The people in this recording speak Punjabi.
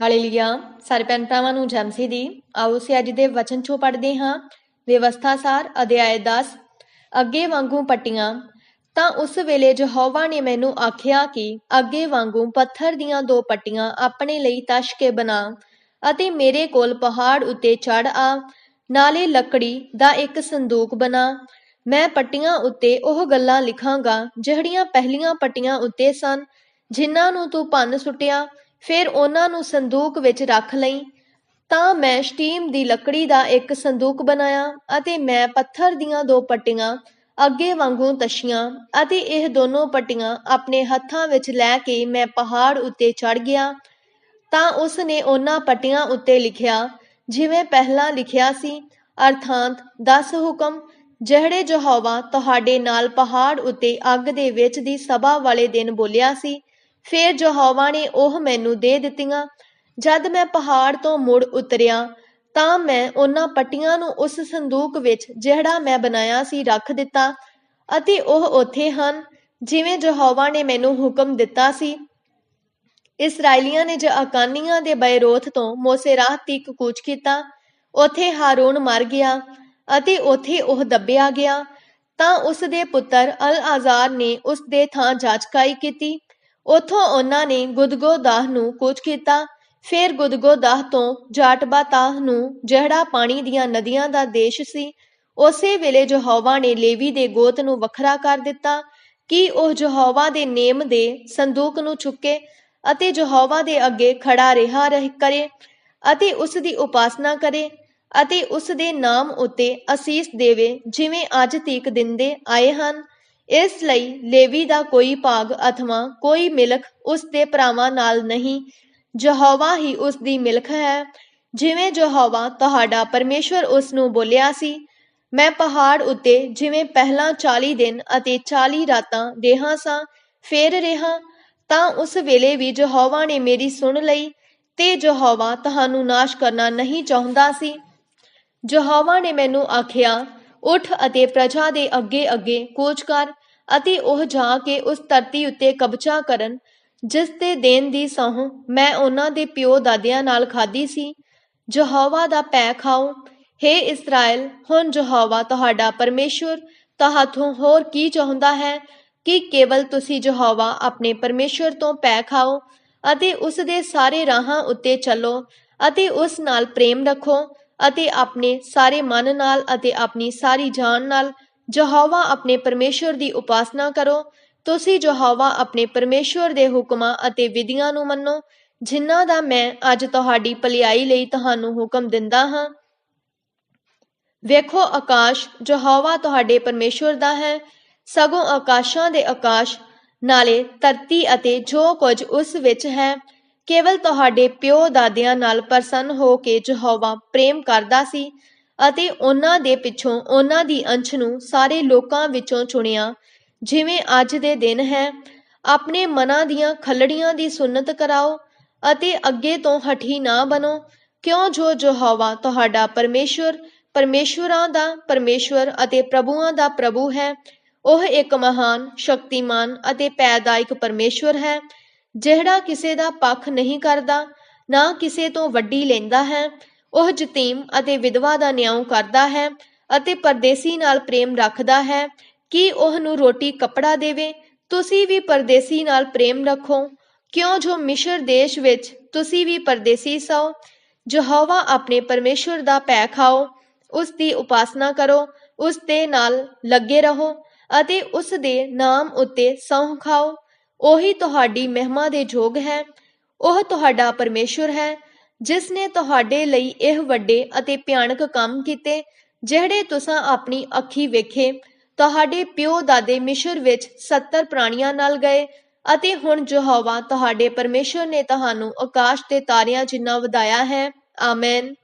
ਹਾਲੇਲੂਇਆ। ਸਾਰੇ ਭੈਣ ਭਰਾਵਾਂ ਨੂੰ ਜਮਸੀ ਦੀ ਆਓ ਅਸੀਂ ਅੱਜ ਦੇ ਵਚਨ ਚੋਂ ਪੜ੍ਹਦੇ ਹਾਂ। ਵਿਵਸਥਾ ਅਧਿਆਇ 10 ਅੱਗੇ ਵਾਂਗੂ ਪੱਟੀਆਂ। ਤਾਂ ਉਸ ਵੇਲੇ ਯਹੋਵਾ ਨੇ ਮੈਨੂੰ ਆਖਿਆ ਕਿ ਅੱਗੇ ਵਾਂਗੂ ਪੱਥਰ ਦੀਆਂ ਦੋ ਪੱਟੀਆਂ ਆਪਣੇ ਲਈ ਤਸ਼ ਕੇ ਬਣਾ ਅਤੇ ਮੇਰੇ ਕੋਲ ਪਹਾੜ ਉੱਤੇ ਚੜ ਆ। ਨਾਲੇ ਲੱਕੜੀ ਦਾ ਇੱਕ ਸੰਦੂਕ ਬਣਾ। ਮੈਂ ਪੱਟੀਆਂ ਉੱਤੇ ਉਹ ਗੱਲਾਂ ਲਿਖਾਂਗਾ, ਜਿਹੜੀਆਂ ਪਹਿਲੀਆਂ ਪੱਟੀਆਂ ਉੱਤੇ ਸਨ, ਜਿਨ੍ਹਾਂ ਨੂੰ ਤੂੰ ਭੰਨ ਸੁੱਟਿਆ। ਫਿਰ ਉਹਨਾਂ ਨੂੰ ਸੰਦੂਕ ਵਿੱਚ ਰੱਖ ਲਈ। ਤਾਂ ਮੈਂ ਸਟੀਮ ਦੀ ਲੱਕੜੀ ਦਾ ਇੱਕ ਸੰਦੂਕ ਬਣਾਇਆ ਅਤੇ ਮੈਂ ਪੱਥਰ ਦੀਆਂ ਦੋ ਪੱਟੀਆਂ ਅੱਗੇ ਵਾਂਗੂ ਤਸ਼ੀਆਂ ਅਤੇ ਇਹ ਦੋਨੋਂ ਪੱਟੀਆਂ ਆਪਣੇ ਹੱਥਾਂ ਵਿੱਚ ਲੈ ਕੇ ਮੈਂ ਪਹਾੜ ਉੱਤੇ ਚੜ ਗਿਆ। ਤਾਂ ਉਸ ਨੇ ਉਹਨਾਂ ਪੱਟੀਆਂ ਉੱਤੇ ਲਿਖਿਆ, ਜਿਵੇਂ ਪਹਿਲਾਂ ਲਿਖਿਆ ਸੀ, ਅਰਥਾਂਤ 10 ਹੁਕਮ, ਜਿਹੜੇ ਯਹੋਵਾ ਤੁਹਾਡੇ ਨਾਲ ਪਹਾੜ ਉੱਤੇ ਅੱਗ ਦੇ ਵਿੱਚ ਦੀ ਸਭਾ ਵਾਲੇ ਦਿਨ ਬੋਲਿਆ ਸੀ ਫੇਰ ਯਹੋਵਾ ਨੇ ਉਹ ਮੈਨੂੰ ਦੇ ਦਿੱਤੀਆਂ। ਜਦ ਮੈਂ ਪਹਾੜ ਤੋਂ ਮੁੜ ਉਤਰਿਆ, ਤਾਂ ਮੈਂ ਉਹਨਾਂ ਪੱਟੀਆਂ ਨੂੰ ਉਸ ਸੰਦੂਕ ਵਿੱਚ ਜਿਹੜਾ ਮੈਂ ਬਣਾਇਆ ਸੀ ਰੱਖ ਦਿੱਤਾ ਅਤੇ ਉਹ ਉੱਥੇ ਹਨ, ਜਿਵੇਂ ਯਹੋਵਾ ਨੇ ਮੈਨੂੰ ਹੁਕਮ ਦਿੱਤਾ ਸੀ। ਇਸرائیਲੀਆਂ ਨੇ ਜਆਕਾਨੀਆਂ ਦੇ ਬੈਰੋਥ ਤੋਂ ਮੋਸੇਰਾਹ ਤੀਕ ਕੂਚ ਕੀਤਾ। ਉੱਥੇ ਹਾਰੂਨ ਮਰ ਗਿਆ ਅਤੇ ਉੱਥੇ ਉਹ ਦੱਬਿਆ ਗਿਆ। ਤਾਂ ਉਸ ਦੇ ਪੁੱਤਰ ਅਲ ਆਜ਼ਾਰ ਨੇ ਉਸ ਦੇ ਥਾਂ ਜਾਚਕਾਈ ਕੀਤੀ। ਉੱਥੋਂ ਉਹਨਾਂ ਨੇ ਗੁਦਗੋਦਾਹ ਨੂੰ ਕੂਚ ਕੀਤਾ। ਫਿਰ ਗੁਦਗੋਦਾਹ ਤੋਂ ਜਾਟਬਾਤਾਹ ਨੂੰ ਜਿਹੜਾ ਪਾਣੀ ਦੀਆਂ ਨਦੀਆਂ ਦਾ ਦੇਸ਼ ਸੀ, ਉਸੇ ਵੇਲੇ ਯਹੋਵਾ ਨੇ ਲੇਵੀ ਦੇ ਗੋਤ ਨੂੰ ਵੱਖਰਾ ਕਰ ਦਿੱਤਾ ਕਿ ਉਹ ਯਹੋਵਾ ਦੇ ਨੇਮ ਦੇ ਸੰਦੂਕ ਨੂੰ ਚੁੱਕੇ ਅਤੇ ਯਹੋਵਾ ਦੇ ਅੱਗੇ ਖੜਾ ਰਿਹਾ ਰਹਿ ਕਰੇ ਅਤੇ ਉਸ ਦੀ ਉਪਾਸਨਾ ਕਰੇ ਅਤੇ ਉਸ ਦੇ ਨਾਮ ਉੱਤੇ ਅਸੀਸ ਦੇਵੇ, ਜਿਵੇਂ ਅੱਜ ਤੀਕ ਦਿੰਦੇ ਆਏ ਹਨ। ਇਸ ਲਈ ਲੇਵੀ ਦਾ ਕੋਈ ਭਾਗ ਅਥਵਾ ਕੋਈ ਮਿਲਖ ਉਸ ਦੇ ਭਰਾਵਾਂ ਨਾਲ ਨਹੀਂ। ਯਹੋਵਾ ਹੀ ਉਸ ਦੀ ਮਿਲਕ ਹੈ। ਜਿਵੇਂ ਯਹੋਵਾ ਤੁਹਾਡਾ ਪਰਮੇਸ਼ਵਰ ਉਸ ਨੂੰ ਬੋਲਿਆ ਸੀ, ਮੈਂ ਪਹਾੜ ਉੱਤੇ ਜਿਵੇਂ ਪਹਿਲਾਂ 40 ਦਿਨ ਅਤੇ 40 ਰਾਤਾਂ ਦੇਹਾਂ ਸਾਂ, ਫੇਰ ਰਿਹਾ, ਤਾਂ ਉਸ ਵੇਲੇ ਵੀ ਯਹੋਵਾ ਨੇ ਮੇਰੀ ਸੁਣ ਲਈ, ਤੇ ਯਹੋਵਾ ਤੁਹਾਨੂੰ ਨਾਸ਼ ਕਰਨਾ ਨਹੀਂ ਚਾਹੁੰਦਾ ਸੀ। ਯਹੋਵਾ ਨੇ ਮੈਨੂੰ ਆਖਿਆ, ਉਠ ਅਤੇ ਪ੍ਰਜਾ ਦੇ ਅੱਗੇ ਅੱਗੇ ਕੂਚ ਕਰ ਅਤੇ ਉਹ ਜਾ ਕੇ ਉਸ ਧਰਤੀ ਉੱਤੇ ਕਬਜ਼ਾ ਕਰਨ, ਜਿਸ ਤੇ ਦੇਣ ਦੀ ਸਹੁੰ ਮੈਂ ਉਹਨਾਂ ਦੇ ਪਿਓ ਦਾਦਿਆਂ ਨਾਲ ਖਾਧੀ ਸੀ। ਯਹੋਵਾ ਦਾ ਪੈ ਖਾਓ। हे ਇਸਰਾਇਲ ਹੁਣ ਯਹੋਵਾ ਤੁਹਾਡਾ ਪਰਮੇਸ਼ਵਰ ਤੁਹਾਥੋਂ ਹੋਰ ਕੀ ਚਾਹੁੰਦਾ ਹੈ ਕਿ ਕੇਵਲ ਤੁਸੀਂ ਯਹੋਵਾ ਆਪਣੇ ਪਰਮੇਸ਼ਵਰ ਤੋਂ ਪੈ ਖਾਓ ਅਤੇ ਉਸ ਦੇ ਸਾਰੇ ਰਾਹਾਂ ਉੱਤੇ ਚੱਲੋ ਅਤੇ ਉਸ ਨਾਲ ਪ੍ਰੇਮ ਰੱਖੋ ਅਤੇ ਆਪਣੇ ਸਾਰੇ ਮਨ ਨਾਲ ਅਤੇ ਆਪਣੀ ਸਾਰੀ ਜਾਨ ਨਾਲ ਯਹੋਵਾ ਆਪਣੇ ਪਰਮੇਸ਼ਵਰ ਦੀ ਉਪਾਸਨਾ ਕਰੋ। ਤੁਸੀਂ ਯਹੋਵਾ ਆਪਣੇ ਪਰਮੇਸ਼ਵਰ ਦੇ ਹੁਕਮਾਂ ਅਤੇ ਵਿਧੀਆਂ ਨੂੰ ਮੰਨੋ, ਜਿਨ੍ਹਾਂ ਦਾ ਮੈਂ ਅੱਜ ਤੁਹਾਡੀ ਭਲਾਈ ਲਈ ਤੁਹਾਨੂੰ ਹੁਕਮ ਦਿੰਦਾ ਹਾਂ। ਵੇਖੋ, ਆਕਾਸ਼ ਯਹੋਵਾ ਤੁਹਾਡੇ ਪਰਮੇਸ਼ਵਰ ਦਾ ਹੈ। ਸਗੋਂ ਆਕਾਸ਼ਾਂ ਦੇ ਆਕਾਸ਼ ਨਾਲੇ ਧਰਤੀ ਅਤੇ ਜੋ ਕੁਝ ਉਸ ਵਿੱਚ ਹੈ, ਕੇਵਲ ਤੁਹਾਡੇ ਪਿਓ ਦਾਦਿਆਂ ਨਾਲ ਪ੍ਰਸੰਨ ਹੋ ਕੇ ਯਹੋਵਾ ਪ੍ਰੇਮ ਕਰਦਾ ਸੀ। ਅਤੇ ਉਹਨਾਂ ਦੇ ਪਿੱਛੋਂ ਉਹਨਾਂ ਦੀ ਅੰਸ਼ ਨੂੰ ਸਾਰੇ ਲੋਕਾਂ ਵਿੱਚੋਂ ਚੁਣਿਆ। ਜਿਵੇਂ ਅੱਜ ਦੇ ਦਿਨ ਹੈ, ਆਪਣੇ ਮਨਾਂ ਦੀਆਂ ਖੱਲੜੀਆਂ ਦੀ ਸੁਨਤ ਕਰਾਓ ਅਤੇ ਅੱਗੇ ਤੋਂ ਹਠੀ ਨਾ ਬਣੋ। ਕਿਉਂ ਜੋ ਯਹੋਵਾ ਤੁਹਾਡਾ ਪਰਮੇਸ਼ਵਰ ਪਰਮੇਸ਼ਵਰਾਂ ਦਾ ਪਰਮੇਸ਼ਵਰ ਅਤੇ ਪ੍ਰਭੂਆਂ ਦਾ ਪ੍ਰਭੂ ਹੈ, ਉਹ ਇੱਕ ਮਹਾਨ, ਸ਼ਕਤੀਮਾਨ ਅਤੇ ਪੈਦਾਇਕ ਪਰਮੇਸ਼ਵਰ ਹੈ, ਜਿਹੜਾ ਕਿਸੇ ਦਾ ਪੱਖ ਨਹੀਂ ਕਰਦਾ, ਨਾ ਕਿਸੇ ਤੋਂ ਵੱਡੀ ਲੈਂਦਾ ਹੈ ਉਹ ਯਤੀਮ ਅਤੇ ਵਿਧਵਾ ਦਾ ਨਿਆਂ ਕਰਦਾ ਹੈ ਅਤੇ ਪਰਦੇਸੀ ਨਾਲ ਪ੍ਰੇਮ ਰੱਖਦਾ ਹੈ, ਕਿ ਉਹ ਨੂੰ ਰੋਟੀ ਕੱਪੜਾ ਦੇਵੇ? ਤੁਸੀਂ ਵੀ ਪਰਦੇਸੀ ਨਾਲ ਪ੍ਰੇਮ ਰੱਖੋ। ਕਿਉਂ ਜੋ ਮਿਸ਼ਰ ਦੇਸ਼ ਵਿੱਚ ਤੁਸੀਂ ਵੀ ਪਰਦੇਸੀ ਸੋ ਯਹੋਵਾ ਆਪਣੇ ਪਰਮੇਸ਼ਵਰ ਦਾ ਭੈ ਖਾਓ, ਉਸ ਦੀ ਉਪਾਸਨਾ ਕਰੋ, ਉਸ ਦੇ ਨਾਲ ਲੱਗੇ ਰਹੋ ਅਤੇ ਉਸ ਦੇ ਨਾਮ ਉੱਤੇ ਸਹੁੰ ਖਾਓ। ਉਹੀ ਤੁਹਾਡੀ ਮਹਿਮਾ ਦੇ ਯੋਗ ਹੈ, ਉਹ ਤੁਹਾਡਾ ਪਰਮੇਸ਼ਵਰ ਹੈ ਜਿਸ ਨੇ ਤੁਹਾਡੇ ਲਈ ਇਹ ਵੱਡੇ ਅਤੇ ਭਿਆਨਕ ਕੰਮ ਕੀਤੇ, ਜਿਹੜੇ ਤੁਸੀਂ ਆਪਣੀ ਅੱਖੀ ਵੇਖੇ, ਤੁਹਾਡੇ ਪਿਓ ਦਾਦੇ ਮਿਸ਼ਰ ਵਿੱਚ 70 ਪ੍ਰਾਣੀਆਂ ਨਾਲ ਗਏ ਅਤੇ ਹੁਣ ਯਹੋਵਾ ਤੁਹਾਡੇ ਪਰਮੇਸ਼ਵਰ ਨੇ ਤੁਹਾਨੂੰ ਆਕਾਸ਼ ਦੇ ਤਾਰਿਆਂ ਜਿੰਨਾ ਵਧਾਇਆ ਹੈ, ਆਮੇਨ।